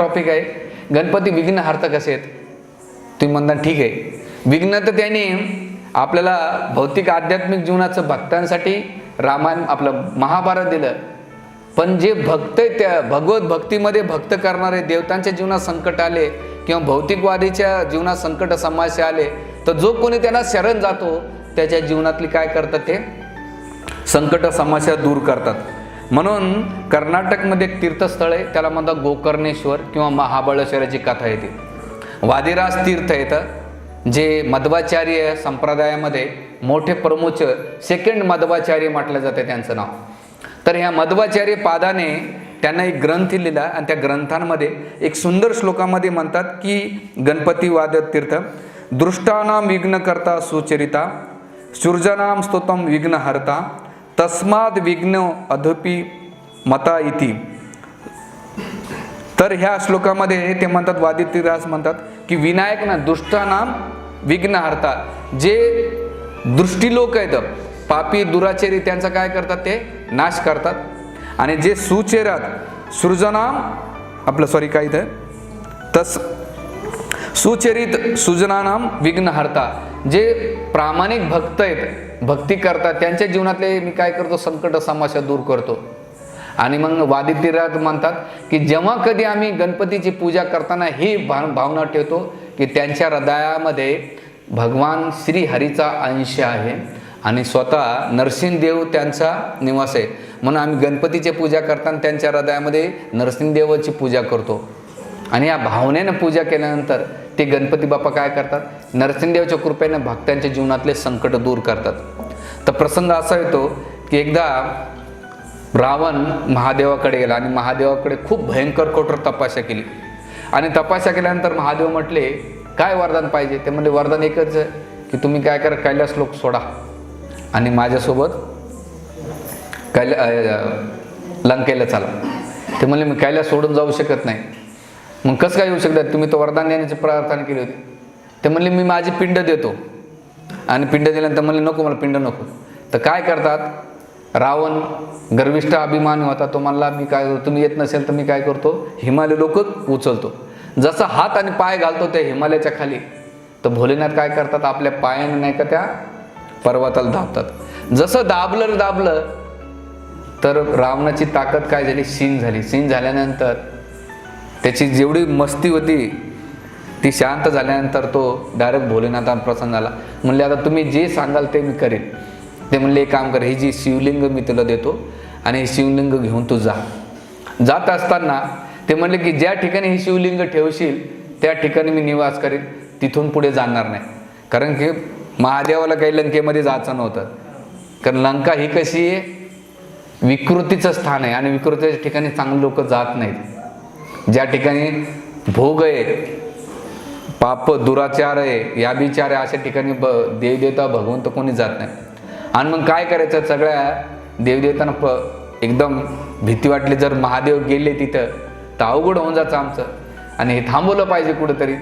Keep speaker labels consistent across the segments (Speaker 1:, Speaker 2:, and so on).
Speaker 1: Topic आहे. गणपती विघ्न हार्ता कसे आहेत? तुम्ही म्हणता ठीक आहे. विघ्न तर त्यांनी आपल्याला भौतिक आध्यात्मिक जीवनाचं भक्तांसाठी रामायण आपलं महाभारत दिलं. पण जे भक्त आहे त्या भगवत भक्तीमध्ये भक्त करणारे देवतांच्या जीवनात संकट आले किंवा भौतिकवादीच्या जीवनात संकट समस्या आले तर जो कोणी त्यांना शरण जातो त्याच्या जीवनातली काय करतात ते? संकट समस्या दूर करतात. म्हणून कर्नाटकमध्ये एक तीर्थस्थळ आहे त्याला म्हणतात गोकर्णेश्वर किंवा महाबळेश्वराची कथा येते. वादिराज तीर्थ येतं जे मध्वाचार्य संप्रदायामध्ये मोठे प्रमुख सेकंड मध्वाचार्य म्हटलं जातं त्यांचं नाव. तर ह्या मध्वाचार्य पादाने त्यांना एक ग्रंथ लिहिला आणि त्या ग्रंथांमध्ये एक सुंदर श्लोकामध्ये म्हणतात की गणपती वाद तीर्थ दृष्टानाम विघ्न करता सुचरिता सृजनाम स्तोतम विघ्न हरता तस्माद विघ्न अधपी मता इति. तर ह्या श्लोकामध्ये ते म्हणतात वादितीरास म्हणतात की विनायक ना दुष्टानाम विघ्न हरतात. जे दृष्टी लोक आहेत पापी दुराचेरी त्यांचा काय करतात ते? नाश करतात. आणि जे सुचेरात सृजनाम आपलं सॉरी काय इथं? तस सुचरित सुजनानाम विघ्नहर्ता जे प्रामाणिक भक्त आहेत भक्ती करतात त्यांच्या जीवनातले मी काय करतो? संकट समस्या दूर करतो. आणि मग वादितीरात म्हणतात की जेव्हा कधी आम्ही गणपतीची पूजा करताना ही भाव भावना ठेवतो की त्यांच्या हृदयामध्ये भगवान श्री हरीचा अंश आहे आणि स्वतः नरसिंहदेव त्यांचा निवास आहे. म्हणून आम्ही गणपतीची पूजा करताना त्यांच्या हृदयामध्ये नरसिंहदेवाची पूजा करतो. आणि या भावनेनं पूजा केल्यानंतर ते गणपती बाप्पा काय करतात? नरसिंहदेवाच्या कृपेनं भक्तांच्या जीवनातले संकट दूर करतात. तर प्रसंग असा येतो की एकदा रावण महादेवाकडे गेला आणि महादेवाकडे खूप भयंकर कठोर तपाशा केली. आणि तपाशा केल्यानंतर महादेव म्हटले काय वरदान पाहिजे? ते म्हणजे वरदान एकच आहे की तुम्ही काय करा कैलास लोक सोडा. आणि माझ्यासोबत कैला लंकेला चला. ते म्हणले मी कैलास सोडून जाऊ शकत नाही. मग कसं काय येऊ शकतात? तुम्ही तो वरदान देण्याची प्रार्थना केली होती. ते म्हणले मी माझी पिंड देतो. आणि पिंड दिल्यानंतर म्हणले नको मला पिंड नको. तर काय करतात? रावण गर्विष्ठ अभिमानी होता. तो म्हणला मी काय करतो तुम्ही येत नसेल तर मी काय करतो? हिमालय लोक उचलतो. जसा हात आणि पाय घालतो त्या हिमालयाच्या खाली. तर भोलेनाथ काय करतात? आपल्या पायाने नाही का त्या पर्वताला दाबतात. जसं दाबलं दाबलं तर रावणाची ताकद काय झाली? सीन झाली. सीन झाल्यानंतर त्याची जेवढी मस्ती होती ती शांत झाल्यानंतर तो डायरेक्ट भोलेनाथ प्रसन्न झाला. म्हणले आता तुम्ही जे सांगाल ते मी करेन. ते म्हणले एक काम कर ही जी शिवलिंग मी तुला देतो आणि हे शिवलिंग घेऊन तू जा. जात असताना ते म्हणले की ज्या ठिकाणी हे शिवलिंग ठेवशील त्या ठिकाणी मी निवास करेन. तिथून पुढे जाणार नाही. कारण की महादेवाला काही लंकेमध्ये जायचं नव्हतं. कारण लंका ही कशी आहे? विकृतीचं स्थान आहे आणि विकृतीच्या ठिकाणी चांगले लोक जात नाहीत. ज्या ठिकाणी भोग आहे पाप दुराचार आहे याभिचार आहे अशा ठिकाणी ब देवदेवता भगवंत कोणी जात नाही. आणि मग काय करायचं? सगळ्या देवदेवतांना प एकदम भीती वाटली. जर महादेव गेले तिथं तर अवघड होऊन जायचं आमचं. आणि हे थांबवलं पाहिजे कुठंतरी.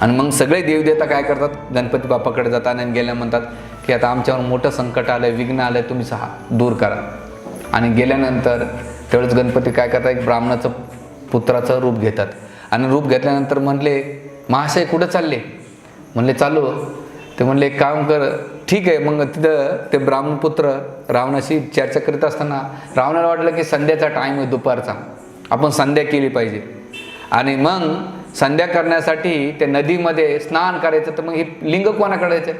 Speaker 1: आणि मग सगळे देवदेवता काय करतात? गणपती बाप्पाकडे जातात आणि गेल्या म्हणतात की आता आमच्यावर मोठं संकट आलं आहे विघ्न आलं आहे तुम्ही सहा दूर करा. आणि गेल्यानंतर तेवढंच गणपती काय करतात? एक ब्राह्मणाचं पुत्राचं रूप घेतात. आणि रूप घेतल्यानंतर म्हणले महाशय कुठं चालले? म्हणले चालू. ते म्हणले एक काम कर ठीक आहे मग तिथं ते ब्राह्मणपुत्र रावणाशी चर्चा करीत असताना रावणाला वाटलं की संध्याचा टाईम आहे दुपारचा. आपण संध्या केली पाहिजे. आणि मग संध्या करण्यासाठी ते नदीमध्ये स्नान करायचं तर मग हे लिंग कोणाकडे करायचं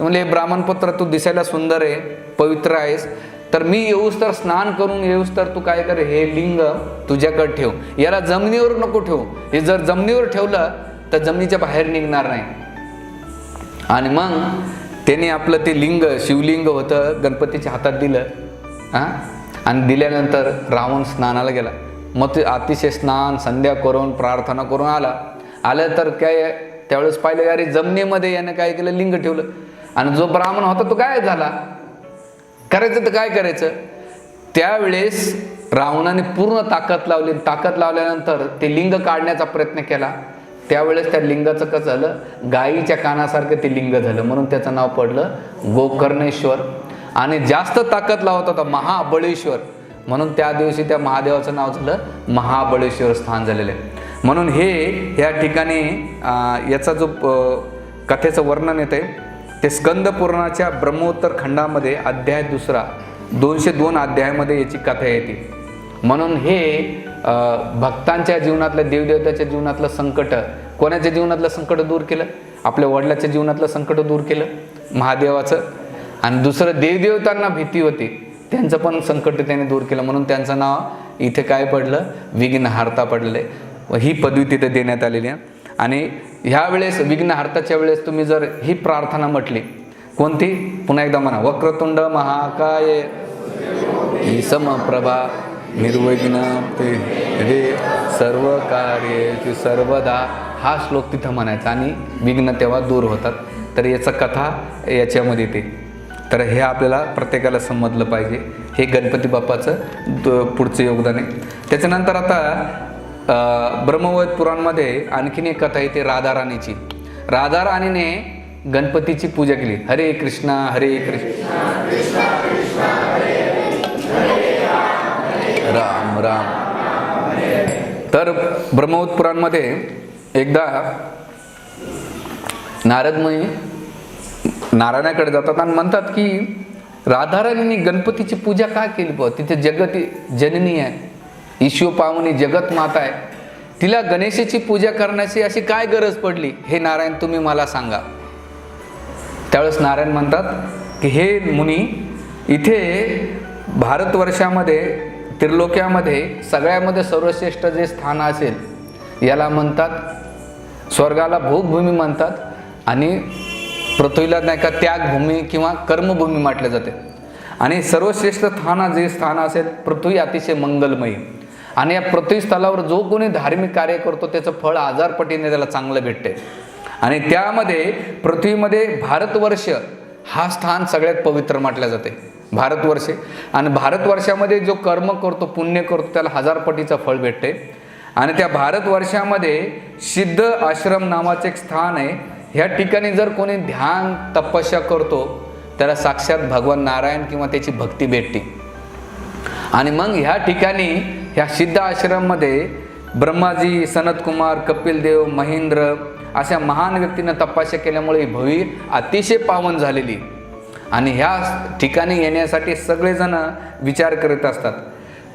Speaker 1: म्हणजे ब्राह्मणपुत्र तू दिसायला सुंदर आहे पवित्र आहेस तर मी येऊस तर स्नान करून येऊस तर तू काय कर हे लिंग तुझ्याकडे ठेव. याला जमिनीवर नको ठेवू. हे जर जमिनीवर ठेवलं तर जमिनीच्या बाहेर निघणार नाही. आणि मग त्याने आपलं ते लिंग शिवलिंग होतं गणपतीच्या हातात दिलं हां? आणि दिल्यानंतर रावण स्नानाला गेला. मग ते अतिशय स्नान संध्या करून प्रार्थना करून आला. आलं तर काय त्यावेळेस पाहिलं अरे जमिनीमध्ये यानं काय केलं लिंग ठेवलं. आणि जो ब्राह्मण होता तो काय झाला? करायचं तर काय करायचं? त्यावेळेस रावणाने पूर्ण ताकद लावली. ताकद लावल्यानंतर ते लिंग काढण्याचा प्रयत्न केला. त्यावेळेस त्या लिंगाचं कसं झालं? गायीच्या कानासारखं ते लिंग झालं. म्हणून त्याचं नाव पडलं गोकर्णेश्वर. आणि जास्त ताकद लावत होता महाबळेश्वर. म्हणून त्या दिवशी त्या महादेवाचं नाव झालं महाबळेश्वर स्थान झालेलं आहे. म्हणून हे या ठिकाणी याचा जो कथेचं वर्णन येतं आहे ते स्कंदपुराणाच्या ब्रह्मोत्तर खंडामध्ये अध्याय दुसरा दोनशे दोन अध्यायामध्ये याची कथा येते. म्हणून हे भक्तांच्या जीवनातलं देवदेवताच्या जीवनातलं संकट कोणाच्या जीवनातलं संकट दूर केलं? आपल्या वडिलाच्या जीवनातलं संकट दूर केलं? महादेवाचं. आणि दुसरं देवदेवतांना भीती होती. त्यांचं पण संकट त्याने दूर केलं. म्हणून त्यांचं नाव इथे काय पडलं? विघ्नहार्ता पडलं पडले व ही पदवी तिथे देण्यात आलेली आहे. आणि ह्या वेळेस विघ्नहार्ताच्या वेळेस तुम्ही जर ही प्रार्थना म्हटली कोणती? पुन्हा एकदा म्हणा वक्रतुंड महाकाय समप्रभा निर्विघ्न ते रे सर्व कार्य सर्वदा हा श्लोक तिथं म्हणायचा आणि विघ्न तेव्हा दूर होतात. तर याचा कथा याच्यामध्ये येते. तर हे आपल्याला प्रत्येकाला समजलं पाहिजे. हे गणपती बाप्पाचं पुढचं योगदान आहे. त्याच्यानंतर आता ब्रह्मवैद पुराणमध्ये आणखीन एक कथा येते राधाराणीची राधाराणीने गणपतीची पूजा केली. हरे कृष्णा हरे कृष्ण. राम राम. तर ब्रह्मवत पुराणमध्ये एकदा नारदमयी नारायणाकडे जातात आणि म्हणतात की राधाराणीने गणपतीची पूजा का केली बुवा? तिथे जगती जननी आहे. ईश्व पावनी जगत माता आहे. तिला गणेशाची पूजा करण्याची अशी काय गरज पडली हे नारायण तुम्ही मला सांगा. त्यावेळेस नारायण म्हणतात की हे मुनी इथे भारतवर्षामध्ये त्रिलोक्यामध्ये सगळ्यामध्ये सर्वश्रेष्ठ जे स्थान असेल याला म्हणतात स्वर्गाला भोगभूमी म्हणतात आणि पृथ्वीला नाही का त्यागभूमी किंवा कर्मभूमी म्हटले जाते. आणि सर्वश्रेष्ठ स्थान जे स्थान असेल पृथ्वी अतिशय मंगलमयी. आणि या पृथ्वीस्थलावर जो कोणी धार्मिक कार्य करतो त्याचं फळ हजार पटीने त्याला चांगलं भेटते. आणि त्यामध्ये पृथ्वीमध्ये भारतवर्ष हा स्थान सगळ्यात पवित्र म्हटलं जाते. भारतवर्ष. आणि भारतवर्षामध्ये जो कर्म करतो पुण्य करतो त्याला हजार पटीचं फळ भेटते. आणि त्या भारतवर्षामध्ये सिद्ध आश्रम नावाचं एक स्थान आहे. ह्या ठिकाणी जर कोणी ध्यान तपस्या करतो त्याला साक्षात भगवान नारायण किंवा त्याची भक्ती भेटते. आणि मग ह्या ठिकाणी ह्या सिद्ध आश्रममध्ये ब्रह्माजी सनतकुमार कपिल देव महेंद्र अशा महान व्यक्तीनं तपाशा केल्यामुळे ही अतिशय पावन झालेली. आणि ह्या ठिकाणी येण्यासाठी सगळेजण विचार करत असतात.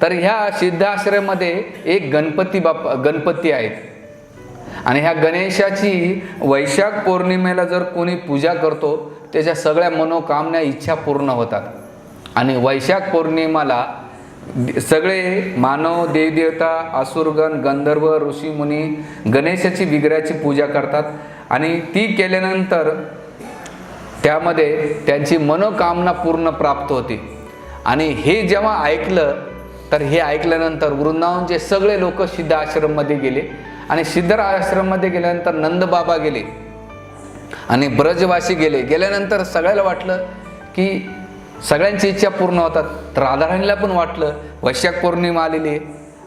Speaker 1: तर ह्या सिद्धाश्रममध्ये एक गणपती बाप गणपती आहेत. आणि ह्या गणेशाची वैशाख पौर्णिमेला जर कोणी पूजा करतो त्याच्या सगळ्या मनोकामना इच्छा पूर्ण होतात. आणि वैशाख पौर्णिमाला सगळे मानव देवदेवता असुरगण गंधर्व ऋषीमुनी गणेशाची विग्रहाची पूजा करतात. आणि ती केल्यानंतर त्यामध्ये त्यांची मनोकामना पूर्ण प्राप्त होती. आणि हे जेव्हा ऐकलं तर हे ऐकल्यानंतर वृंदावनचे सगळे लोक सिद्ध आश्रममध्ये गेले. आणि सिद्ध आश्रममध्ये गेल्यानंतर नंदबाबा गेले. आणि ब्रजवासी गेले. गेल्यानंतर सगळ्याला वाटलं की सगळ्यांची इच्छा पूर्ण होतात. तर राधाराणीला पण वाटलं वैशाख पौर्णिमा आलेली आहे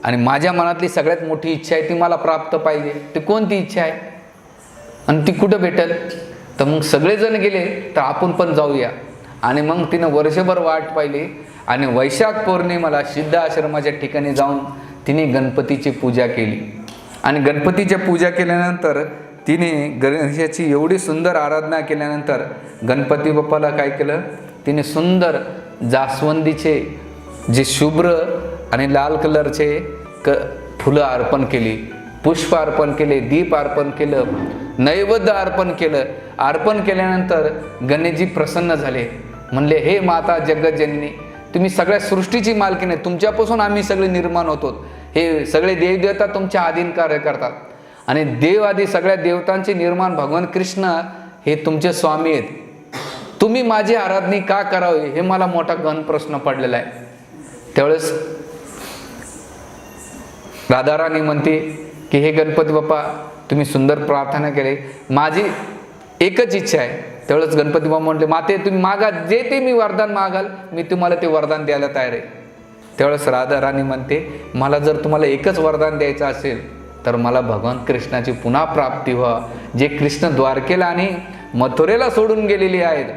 Speaker 1: आणि माझ्या मनातली सगळ्यात मोठी इच्छा आहे ती मला प्राप्त पाहिजे. ती कोणती इच्छा आहे? आणि ती कुठं भेटेल? तर मग सगळेजण गेले तर आपण पण जाऊया. आणि मग तिनं वर्षभर वाट पाहिली आणि वैशाख पौर्णिमाला सिद्ध आश्रमाच्या ठिकाणी जाऊन तिने गणपतीची पूजा केली. आणि गणपतीच्या पूजा केल्यानंतर तिने गणेशाची एवढी सुंदर आराधना केल्यानंतर गणपती बाप्पाला काय केलं? तिने सुंदर जास्वंदीचे जे शुभ्र आणि लाल कलरचे क फुलं अर्पण केली पुष्प अर्पण केले दीप अर्पण केलं नैवेद्य अर्पण केलं. अर्पण केल्यानंतर गणेशजी प्रसन्न झाले. म्हणले हे माता जगज्जननी तुम्ही सगळ्या सृष्टीची मालकीने तुमच्यापासून आम्ही सगळे निर्माण होतो. हे सगळे देवदेवता तुमच्या अधीन कार्य करतात. आणि देव आदी सगळ्या देवतांचे निर्माण भगवान कृष्ण हे तुमचे स्वामी आहेत. तुम्ही माझी आराधनी का करावी? हे मला मोठा घन प्रश्न पडलेला आहे. त्यावेळेस राधाराणी म्हणते की हे गणपती बाप्पा तुम्ही सुंदर प्रार्थना केली. माझी एकच इच्छा आहे. त्यावेळेस गणपती बाप्पा म्हटले माते तुम्ही मागा जे ते मी वरदान मागाल मी तुम्हाला ते वरदान द्यायला तयार आहे. त्यावेळेस राधाराणी म्हणते मला जर तुम्हाला एकच वरदान द्यायचं असेल तर मला भगवान कृष्णाची पुन्हा प्राप्ती व्हा. जे कृष्ण द्वारकेला आणि मथुरेला सोडून गेलेली आहेत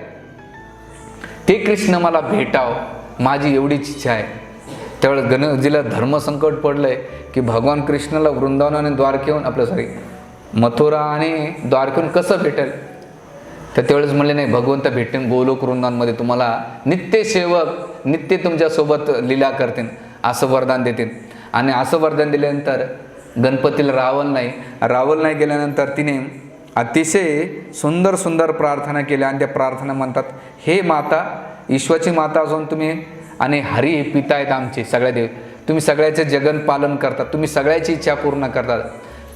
Speaker 1: हे कृष्ण मला भेटाव माझी एवढीच इच्छा आहे. त्यावेळेस गणेशजीला धर्मसंकट पडलंय की भगवान कृष्णाला वृंदावन आणि द्वारकेहून आपलं सॉरी मथुरा आणि द्वारकेहून कसं भेटेल? तर त्यावेळेस म्हणले नाही भगवंत भेटेन गोलोक वृंदांमध्ये तुम्हाला नित्य सेवक नित्य तुमच्यासोबत लीला करतील असं वरदान देतील आणि असं वरदान दिल्यानंतर गणपतीला रावण नाही. रावण नाही गेल्यानंतर तिने अतिशय सुंदर सुंदर प्रार्थना केल्या आणि त्या प्रार्थना म्हणतात हे माता ईश्वरची माता असून तुम्ही आणि हरी हे पिता आहेत आमचे सगळ्या देव. तुम्ही सगळ्याचे जगन पालन करतात तुम्ही सगळ्याची इच्छा पूर्ण करतात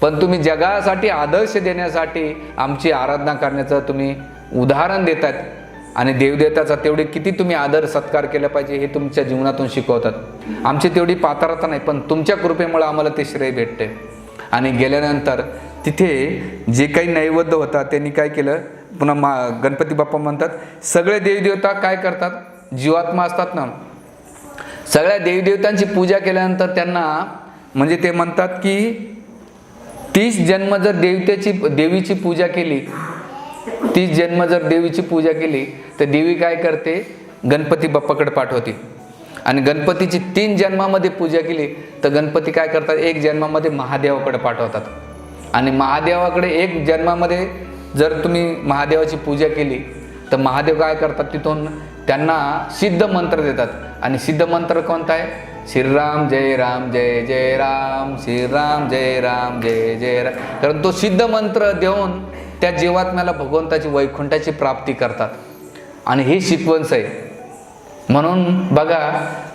Speaker 1: पण तुम्ही जगासाठी आदर्श देण्यासाठी आमची आराधना करण्याचं तुम्ही उदाहरण देतात आणि देवदेवताचा तेवढे किती तुम्ही आदर सत्कार केला पाहिजे हे तुमच्या जीवनातून शिकवतात. आमची तेवढी पात्रता नाही पण तुमच्या कृपेमुळे आम्हाला ते श्रेय भेटते. आणि गेल्यानंतर तिथे जे काही नैवेद्य होता त्यांनी काय केलं? पुन्हा मा गणपती बाप्पा म्हणतात सगळे देवदेवता काय करतात? जीवात्मा असतात ना. सगळ्या देवदेवतांची पूजा केल्यानंतर त्यांना म्हणजे ते म्हणतात की तीस जन्म जर देवतेची देवीची पूजा केली तीस जन्म जर देवीची पूजा केली तर देवी काय करते? गणपती बाप्पाकडे पाठवते. आणि गणपतीची तीन जन्मामध्ये पूजा केली तर गणपती काय करतात? एक जन्मामध्ये महादेवाकडे पाठवतात. आणि महादेवाकडे एक जन्मामध्ये जर तुम्ही महादेवाची पूजा केली तर महादेव काय करतात तिथून? त्यांना सिद्ध मंत्र देतात. आणि सिद्ध मंत्र कोणता आहे? श्रीराम जय राम जय जय राम श्रीराम जय राम जय जय राम. कारण तो सिद्ध मंत्र देऊन त्या जीवात्म्याला भगवंताची वैकुंठाची प्राप्ती करतात. आणि ही सिक्वन्स आहे म्हणून बघा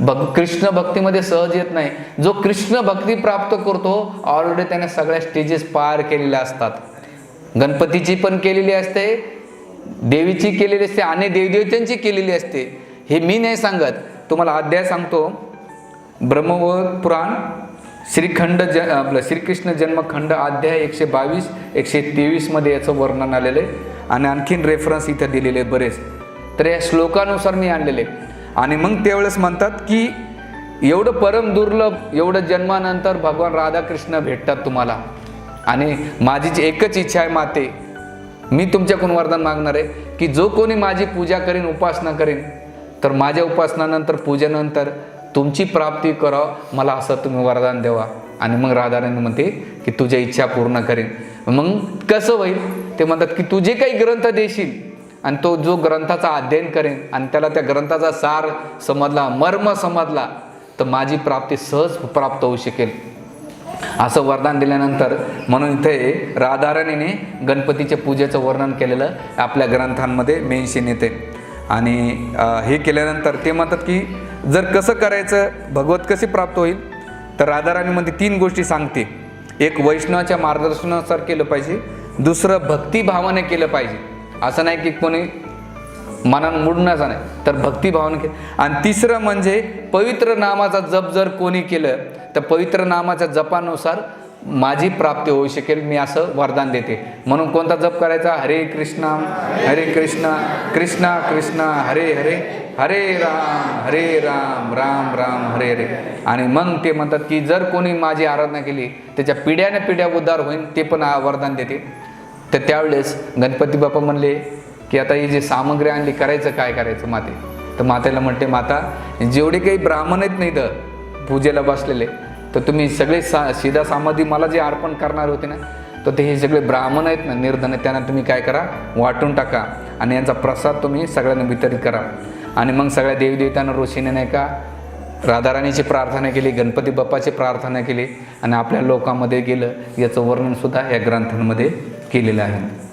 Speaker 1: भग कृष्ण भक्तीमध्ये सहज येत नाही. जो कृष्ण भक्ती प्राप्त करतो ऑलरेडी त्याने सगळ्या स्टेजेस पार केलेल्या असतात. गणपतीची पण केलेली असते देवीची केलेली असते आणि देवदेवतांची केलेली असते. हे मी नाही सांगत. तुम्हाला अध्याय सांगतो. ब्रह्मवत पुराण श्रीखंड ज आपलं श्रीकृष्ण जन्मखंड अध्याय एकशे बावीस एकशे तेवीसमध्ये याचं वर्णन आलेलं आहे. आणि आणखीन रेफरन्स इथं दिलेले बरेच. तर या श्लोकानुसार मी आणलेले. आणि मग त्यावेळेस म्हणतात की एवढं परम दुर्लभ एवढं जन्मानंतर भगवान राधाकृष्ण भेटतात तुम्हाला. आणि माझीच एकच इच्छा आहे माते मी तुमच्याकडून वरदान मागणार आहे की जो कोणी माझी पूजा करीन उपासना करीन तर माझ्या उपासनानंतर पूजेनंतर तुमची प्राप्ती करावं मला असं तुम्ही वरदान देवा आणि मग राधाराणी म्हणते की तुझ्या इच्छा पूर्ण करीन. मग कसं होईल? ते म्हणतात की तू जे काही ग्रंथ देशील. आणि तो जो ग्रंथाचा अध्ययन करेन आणि त्याला त्या ग्रंथाचा सार समजला मर्म समजला तर माझी प्राप्ती सहज प्राप्त होऊ शकेल. असं वरदान दिल्यानंतर म्हणून इथे राधारणीने गणपतीच्या पूजेचं वर्णन केलेलं आपल्या ग्रंथांमध्ये मेन्शन येते. आणि हे केल्यानंतर ते म्हणतात की जर कसं करायचं भगवत कशी प्राप्त होईल? तर राधाराणीमध्ये तीन गोष्टी सांगते. एक वैष्णवाच्या मार्गदर्शनानुसार केलं पाहिजे. दुसरं भक्तिभावाने केलं पाहिजे. असं नाही की कोणी मनानं मुडण्याचा नाही तर भक्तिभावानं के आणि तिसरं म्हणजे पवित्र नामाचा जप जर कोणी केलं तर पवित्र नामाच्या जपानुसार माझी प्राप्ती होऊ शकेल मी असं वरदान देते. म्हणून कोणता जप करायचा? हरे कृष्णा हरे कृष्णा कृष्णा कृष्णा हरे हरे हरे राम हरे राम राम राम हरे हरे. आणि मग ते म्हणतात की जर कोणी माझी आराधना केली त्याच्या पिढ्याने पिढ्या उद्धार होईल ते पण वरदान देते. तर त्यावेळेस गणपती बाप्पा म्हणले की आता ही जी सामग्री आणली करायचं काय करायचं माते? तर मातेला म्हणते माता जेवढे काही ब्राह्मण आहेत नाही तर पूजेला बसलेले तर तुम्ही सगळे सा सीधा सामग्री मला जे अर्पण करणार होते ना तर ते हे सगळे ब्राह्मण आहेत ना निर्धन आहेत, त्यांना तुम्ही काय करा वाटून टाका आणि यांचा प्रसाद तुम्ही सगळ्यांना वितरित करा. आणि मग सगळ्या देवीदेवतांना ऋषीने नाही का राधाराणीची प्रार्थना केली गणपती बाप्पाची प्रार्थना केली आणि आपल्या लोकांमध्ये गेलं याचं वर्णनसुद्धा या ग्रंथांमध्ये केलेलं आहे.